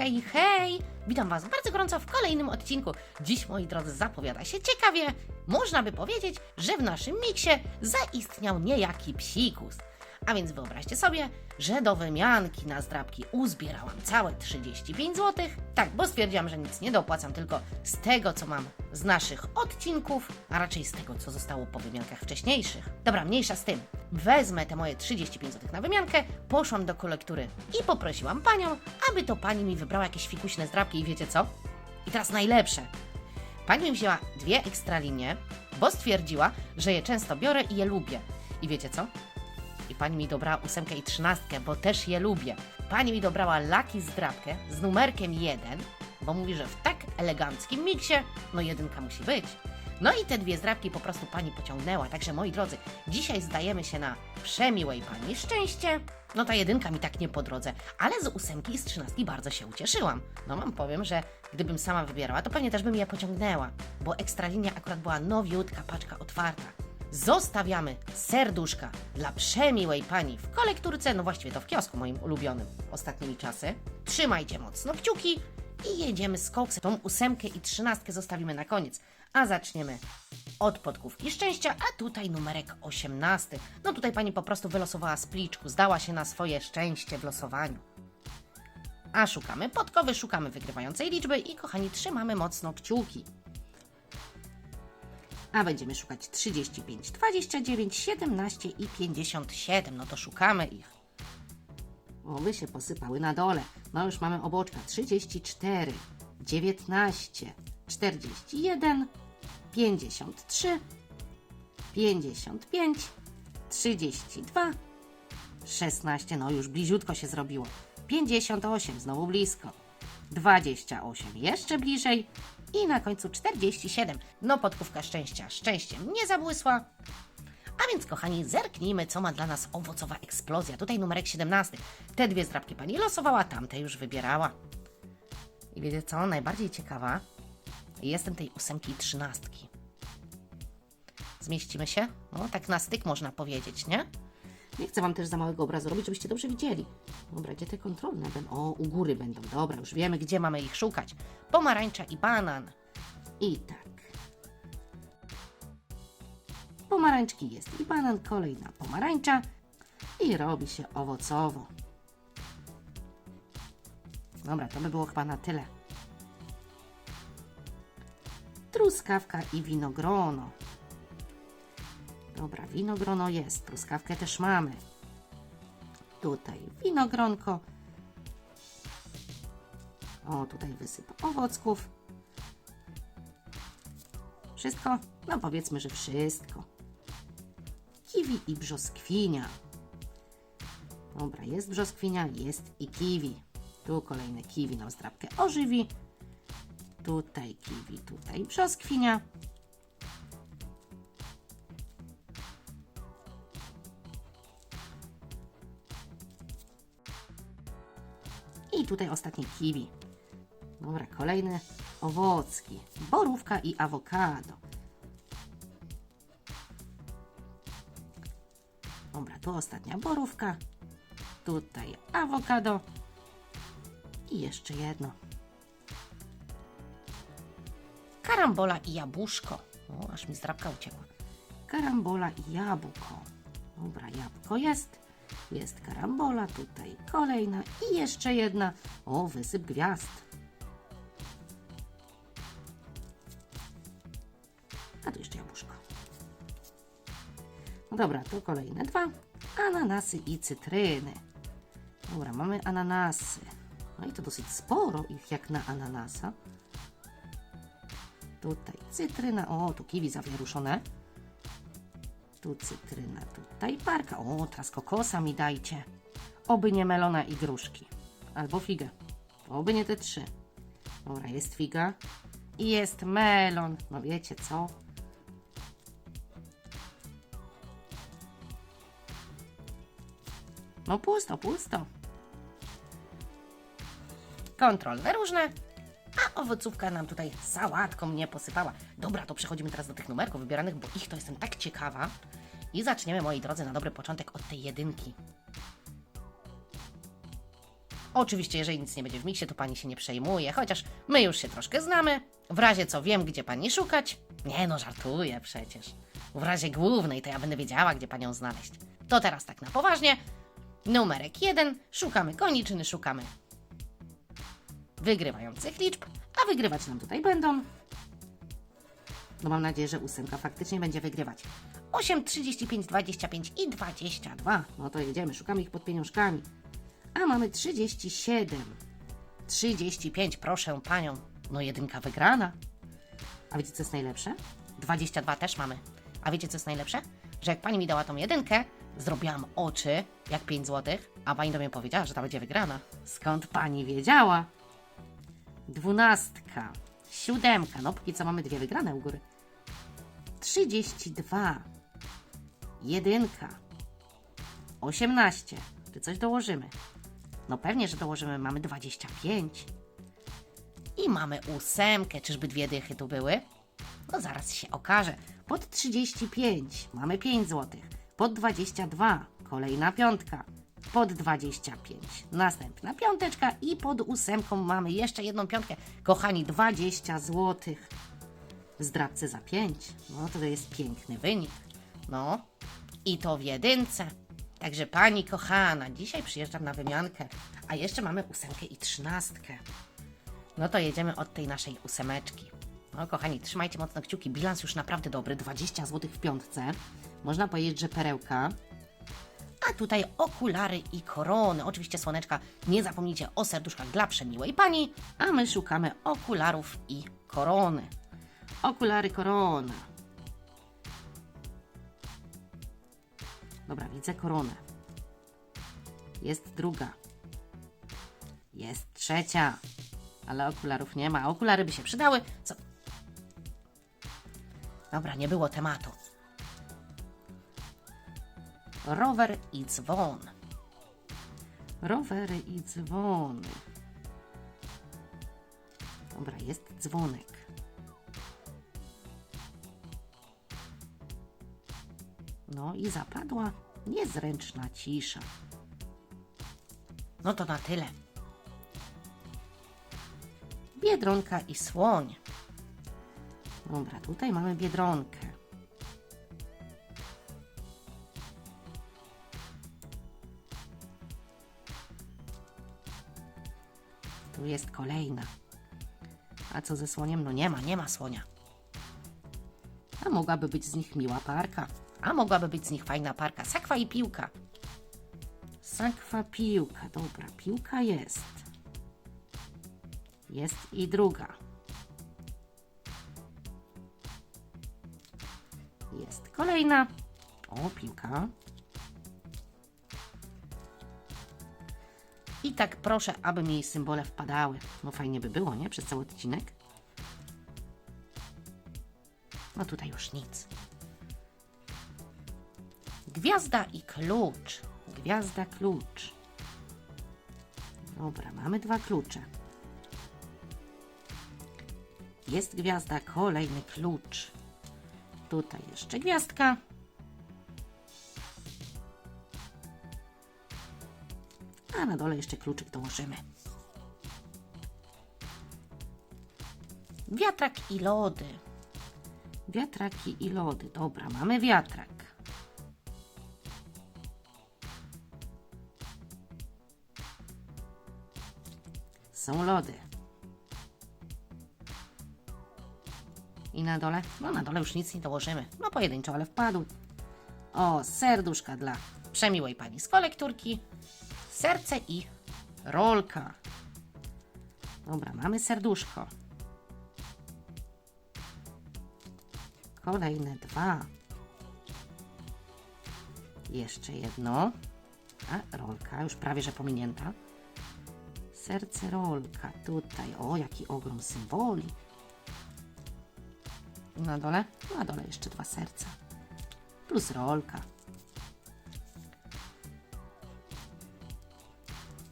Hej, hej! Witam Was bardzo gorąco w kolejnym odcinku. Dziś, moi drodzy, zapowiada się ciekawie. Można by powiedzieć, że w naszym miksie zaistniał niejaki psikus. A więc wyobraźcie sobie, że do wymianki na zdrabki uzbierałam całe 35 zł. Tak, bo stwierdziłam, że nic nie dopłacam, tylko z tego, co mam z naszych odcinków, a raczej z tego, co zostało po wymiankach wcześniejszych. Dobra, mniejsza z tym. Wezmę te moje 35 zł na wymiankę, poszłam do kolektury i poprosiłam panią, aby to pani mi wybrała jakieś fikuśne zdrabki i wiecie co? I teraz najlepsze. Pani mi wzięła dwie ekstra linie, bo stwierdziła, że je często biorę i je lubię. I wiecie co? I pani mi dobrała ósemkę i trzynastkę, bo też je lubię. Pani mi dobrała laki zdrabkę z numerkiem 1, bo mówi, że w tak eleganckim miksie, no jedynka musi być. No i te dwie zdrabki po prostu pani pociągnęła. Także moi drodzy, dzisiaj zdajemy się na przemiłej pani szczęście. No ta jedynka mi tak nie po drodze, ale z ósemki i z trzynastki bardzo się ucieszyłam. No mam powiem, że gdybym sama wybierała, to pewnie też bym je pociągnęła, bo ekstralinia akurat była nowiutka, paczka otwarta. Zostawiamy serduszka dla przemiłej pani w kolekturce, no właściwie to w kiosku moim ulubionym ostatnimi czasy. Trzymajcie mocno kciuki i jedziemy z koksem. Tą ósemkę i trzynastkę zostawimy na koniec, a zaczniemy od podkówki szczęścia, a tutaj numerek 18. No tutaj pani po prostu wylosowała z pliczku, zdała się na swoje szczęście w losowaniu. A szukamy podkowy, szukamy wygrywającej liczby i kochani, trzymamy mocno kciuki. A będziemy szukać 35, 29, 17 i 57. No to szukamy ich. Oby się posypały na dole. No już mamy oboczka 34, 19, 41, 53, 55, 32, 16. No już bliziutko się zrobiło. 58, znowu blisko. 28, jeszcze bliżej. I na końcu 47. No podkówka szczęścia szczęściem nie zabłysła. A więc, kochani, zerknijmy, co ma dla nas owocowa eksplozja. Tutaj numerek 17. Te dwie zdrabki pani losowała, tamte już wybierała. I wiecie co? Najbardziej ciekawa jestem tej ósemki i trzynastki. Zmieścimy się? No, tak na styk można powiedzieć, nie? Nie chcę Wam też za małego obrazu robić, żebyście dobrze widzieli. Dobra, gdzie te kontrolne będą? O, u góry będą. Dobra, już wiemy, gdzie mamy ich szukać. Pomarańcza i banan. I tak. Pomarańczki jest i banan, kolejna pomarańcza. I robi się owocowo. Dobra, to by było chyba na tyle. Truskawka i winogrono. Dobra, winogrono jest, truskawkę też mamy. Tutaj winogronko. O, tutaj wysyp owocków. Wszystko? No powiedzmy, że wszystko. Kiwi i brzoskwinia. Dobra, jest brzoskwinia, jest i kiwi. Tu kolejne kiwi nam zdrabkę ożywi. Tutaj kiwi, tutaj brzoskwinia. Tutaj ostatnie kiwi. Dobra, kolejne owocki. Borówka i awokado. Dobra, tu ostatnia borówka. Tutaj awokado. I jeszcze jedno. Karambola i jabłuszko. O, aż mi zdrabka uciekła. Karambola i jabłko. Dobra, jabłko jest. Jest karambola, tutaj kolejna i jeszcze jedna. O, wysyp gwiazd. A tu jeszcze jabłuszko. No dobra, to kolejne dwa. Ananasy i cytryny. Dobra, mamy ananasy. No i to dosyć sporo ich jak na ananasa. Tutaj cytryna. O, tu kiwi zawieruszone. Tu cytryna, tutaj parka. O, teraz kokosa mi dajcie. Oby nie melona i gruszki. Albo figę. Oby nie te trzy. Dobra, jest figa. I jest melon. No wiecie co? No pusto, pusto. Kontrolne różne. A owocówka nam tutaj sałatką mnie posypała. Dobra, to przechodzimy teraz do tych numerków wybieranych, bo ich to jestem tak ciekawa. I zaczniemy, moi drodzy, na dobry początek od tej jedynki. Oczywiście, jeżeli nic nie będzie w miksie, to pani się nie przejmuje, chociaż my już się troszkę znamy. W razie co wiem, gdzie pani szukać. Nie no, żartuję przecież. W razie głównej to ja będę wiedziała, gdzie panią znaleźć. To teraz tak na poważnie. Numerek jeden. Szukamy koniczyny, szukamy wygrywających liczb, a wygrywać nam tutaj będą. No mam nadzieję, że ósemka faktycznie będzie wygrywać. 8, 35, 25 i 22. No to jedziemy, szukamy ich pod pieniążkami. A mamy 37. 35, proszę panią. No jedynka wygrana. A wiecie co jest najlepsze? 22 też mamy. A wiecie co jest najlepsze? Że jak pani mi dała tą jedynkę, zrobiłam oczy jak 5 złotych, a pani do mnie powiedziała, że ta będzie wygrana. Skąd pani wiedziała? Dwunastka, siódemka, no póki co mamy dwie wygrane u góry. 32, jedynka, 18. Czy coś dołożymy? No pewnie, że dołożymy. Mamy 25. I mamy ósemkę. Czyżby dwie dychy tu były? No zaraz się okaże. Pod 35 mamy 5 zł. Pod 22 kolejna piątka. Pod 25 następna piąteczka i pod ósemką mamy jeszcze jedną piątkę. Kochani, 20 zł. W zdrabce za 5. No to jest piękny wynik. No i to w jedynce. Także pani kochana, dzisiaj przyjeżdżam na wymiankę, a jeszcze mamy ósemkę i trzynastkę. No to jedziemy od tej naszej ósemeczki. No kochani, trzymajcie mocno kciuki. Bilans już naprawdę dobry. 20 zł w piątce. Można powiedzieć, że perełka. Tutaj okulary i korony. Oczywiście słoneczka, nie zapomnijcie o serduszkach dla przemiłej pani. A my szukamy okularów i korony. Okulary, korona. Dobra, widzę koronę. Jest druga. Jest trzecia. Ale okularów nie ma. Okulary by się przydały. Co? Dobra, nie było tematu. Rower i dzwon. Rowery i dzwony. Dobra, jest dzwonek. No i zapadła niezręczna cisza. No to na tyle. Biedronka i słoń. Dobra, tutaj mamy biedronkę. Tu jest kolejna. A co ze słoniem? No nie ma, nie ma słonia. A mogłaby być z nich miła parka. A mogłaby być z nich fajna parka. Sakwa i piłka. Sakwa, piłka. Dobra, piłka jest. Jest i druga. Jest kolejna. O, piłka. I tak proszę, aby mi symbole wpadały. No fajnie by było, nie? Przez cały odcinek. No tutaj już nic. Gwiazda i klucz. Gwiazda, klucz. Dobra, mamy dwa klucze. Jest gwiazda, kolejny klucz. Tutaj jeszcze gwiazdka. A na dole jeszcze kluczyk dołożymy. Wiatrak i lody. Wiatraki i lody. Dobra, mamy wiatrak. Są lody. I na dole? No na dole już nic nie dołożymy. No pojedynczo, ale wpadł. O, serduszka dla przemiłej pani z kolekturki. Serce i rolka. Dobra, mamy serduszko. Kolejne dwa. Jeszcze jedno. A, rolka, już prawie że pominięta. Serce rolka. Tutaj, o, jaki ogrom symboli. Na dole? Na dole jeszcze dwa serca. Plus rolka.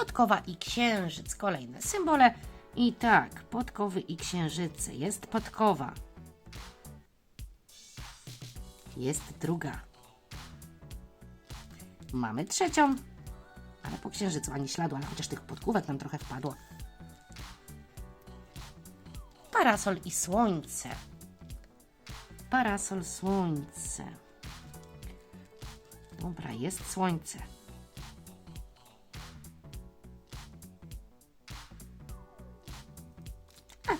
Podkowa i księżyc. Kolejne symbole. I tak, podkowy i księżyce. Jest podkowa. Jest druga. Mamy trzecią. Ale po księżycu ani śladu, ale chociaż tych podkówek nam trochę wpadło. Parasol i słońce. Parasol, słońce. Dobra, jest słońce.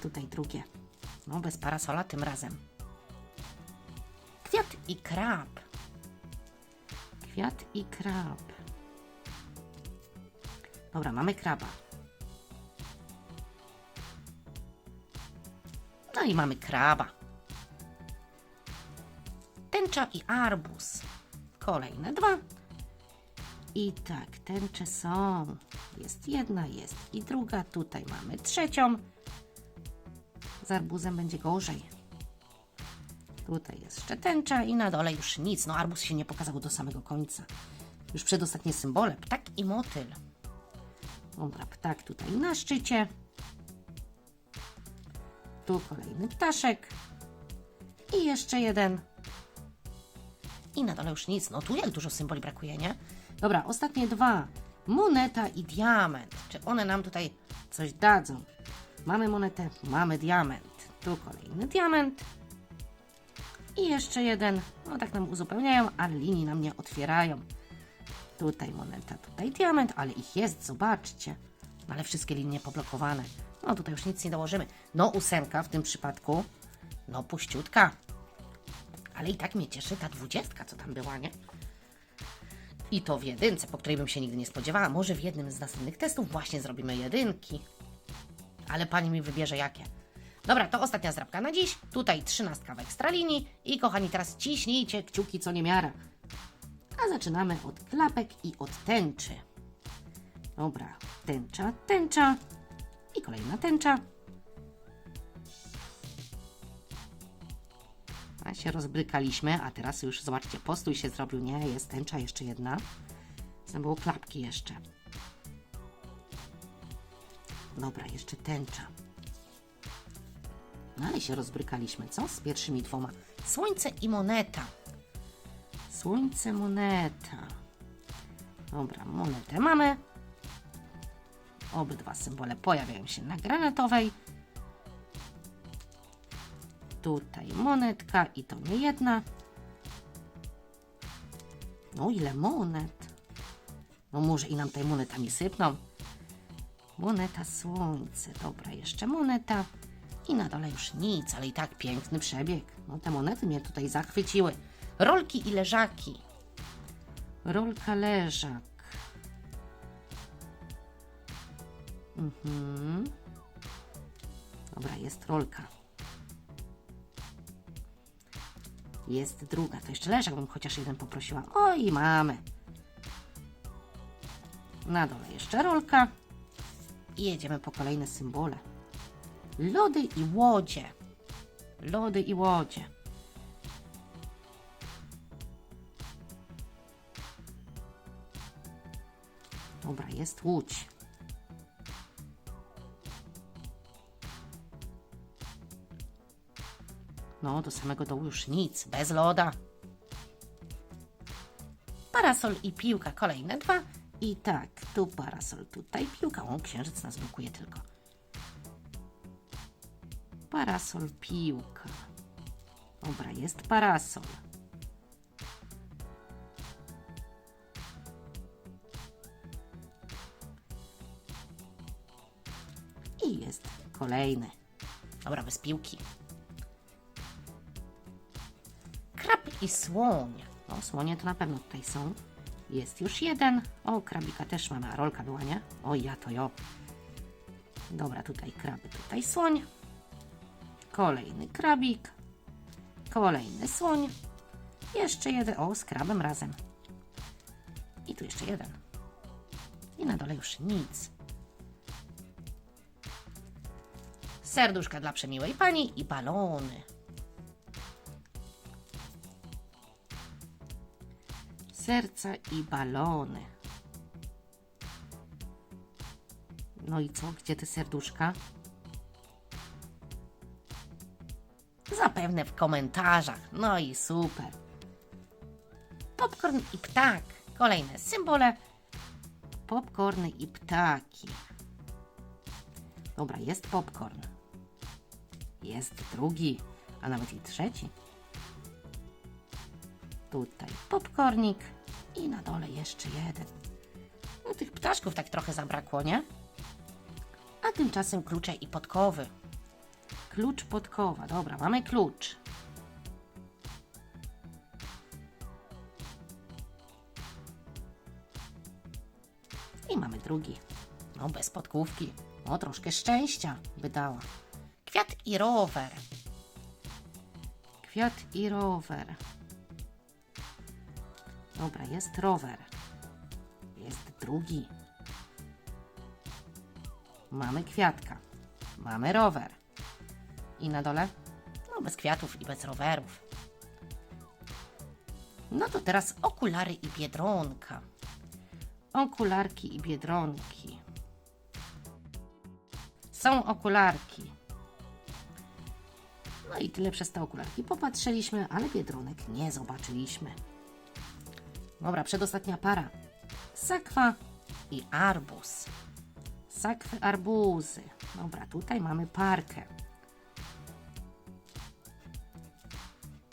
Tutaj drugie. No, bez parasola tym razem. Kwiat i krab. Kwiat i krab. Dobra, mamy kraba. No i mamy kraba. Tęcza i arbuz. Kolejne dwa. I tak, tęcze są. Jest jedna, jest i druga. Tutaj mamy trzecią. Z arbuzem będzie gorzej. Tutaj jest jeszcze tęcza i na dole już nic. No arbuz się nie pokazał do samego końca. Już przedostatnie symbole. Ptak i motyl. Dobra, ptak tutaj na szczycie. Tu kolejny ptaszek. I jeszcze jeden. I na dole już nic. No tu jak dużo symboli brakuje, nie? Dobra, ostatnie dwa. Moneta i diament. Czy one nam tutaj coś dadzą? Mamy monetę, mamy diament. Tu kolejny diament. I jeszcze jeden. No tak nam uzupełniają, ale linii nam nie otwierają. Tutaj moneta, tutaj diament, ale ich jest, zobaczcie. No ale wszystkie linie poblokowane. No tutaj już nic nie dołożymy. No ósemka w tym przypadku. No puściutka. Ale i tak mnie cieszy ta dwudziestka, co tam była, nie? I to w jedynce, po której bym się nigdy nie spodziewała. Może w jednym z następnych testów właśnie zrobimy jedynki. Ale pani mi wybierze jakie. Dobra, to ostatnia zdrabka na dziś. Tutaj trzynastka w ekstralinii. I kochani, teraz ciśnijcie kciuki co niemiara. A zaczynamy od klapek i od tęczy. Dobra, tęcza, tęcza i kolejna tęcza. A się rozbrykaliśmy, a teraz już zobaczcie, postój się zrobił. Nie, jest tęcza jeszcze jedna. Tam było klapki jeszcze. Dobra, jeszcze tęcza. No ale się rozbrykaliśmy, co? Z pierwszymi dwoma. Słońce i moneta. Słońce, moneta. Dobra, monetę mamy. Obydwa symbole pojawiają się na granatowej. Tutaj monetka i to nie jedna. No ile monet. No może i nam tutaj monetami sypną. Moneta słońce. Dobra, jeszcze moneta. I na dole już nic, ale i tak piękny przebieg. No te monety mnie tutaj zachwyciły. Rolki i leżaki. Rolka leżak. Mhm. Dobra, jest rolka. Jest druga. To jeszcze leżak bym chociaż jeden poprosiła. O i mamy. Na dole jeszcze rolka. I jedziemy po kolejne symbole. Lody i łodzie. Lody i łodzie. Dobra, jest łódź. No, do samego dołu już nic, bez loda. Parasol i piłka, kolejne dwa. I tak, tu parasol, tutaj piłka. O, księżyc nas blokuje tylko. Parasol, piłka. Dobra, jest parasol. I jest kolejny. Dobra, bez piłki. Krab i słoń. O, słonie to na pewno tutaj są. Jest już jeden. O, krabika też mamy, a rolka była, nie? O, ja to jo. Dobra, tutaj kraby, tutaj słoń. Kolejny krabik. Kolejny słoń. Jeszcze jeden. O, z krabem razem. I tu jeszcze jeden. I na dole już nic. Serduszka dla przemiłej pani i balony. Serca i balony. No i co? Gdzie te serduszka? Zapewne w komentarzach. No i super. Popcorn i ptak. Kolejne symbole. popcorny i ptaki. Dobra, jest popcorn. Jest drugi, a nawet i trzeci. Tutaj popcornik i na dole jeszcze jeden. No tych ptaszków tak trochę zabrakło, nie? A tymczasem klucze i podkowy. Klucz podkowa. Dobra, mamy klucz. I mamy drugi. No, bez podkówki. No, troszkę szczęścia by dała. Kwiat i rower. Kwiat i rower. Dobra, jest rower. Jest drugi. Mamy kwiatka. Mamy rower. I na dole? No, bez kwiatów i bez rowerów. No to teraz okulary i biedronka. Okularki i biedronki. Są okularki. No i tyle przez te okularki popatrzyliśmy, ale biedronek nie zobaczyliśmy. Dobra, przedostatnia para. Sakwa i arbuz. Sakwy, arbuzy. Dobra, tutaj mamy parkę.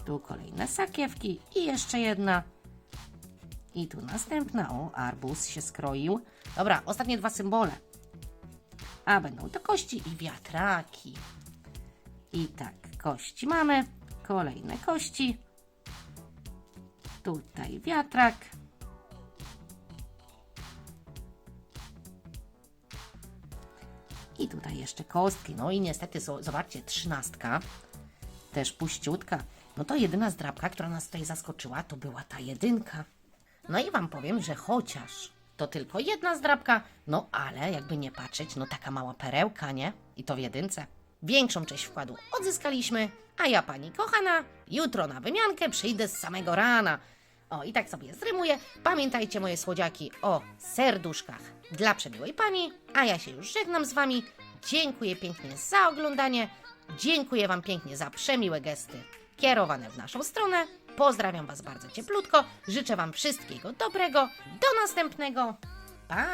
Tu kolejne sakiewki i jeszcze jedna. I tu następna. O, arbuz się skroił. Dobra, ostatnie dwa symbole. A będą to kości i wiatraki. I tak, kości mamy. Kolejne kości. Tutaj wiatrak. I tutaj jeszcze kostki. No i niestety, zo- zobaczcie, trzynastka. Też puściutka. No to jedyna zdrabka, która nas tutaj zaskoczyła, to była ta jedynka. No i wam powiem, że chociaż to tylko jedna zdrabka, no ale jakby nie patrzeć, no taka mała perełka, nie? I to w jedynce. Większą część wkładu odzyskaliśmy, a ja, pani kochana, jutro na wymiankę przyjdę z samego rana. O, i tak sobie zrymuję. Pamiętajcie, moje słodziaki, o serduszkach dla przemiłej pani, a ja się już żegnam z wami. Dziękuję pięknie za oglądanie. Dziękuję wam pięknie za przemiłe gesty kierowane w naszą stronę. Pozdrawiam was bardzo cieplutko. Życzę wam wszystkiego dobrego. Do następnego. Pa!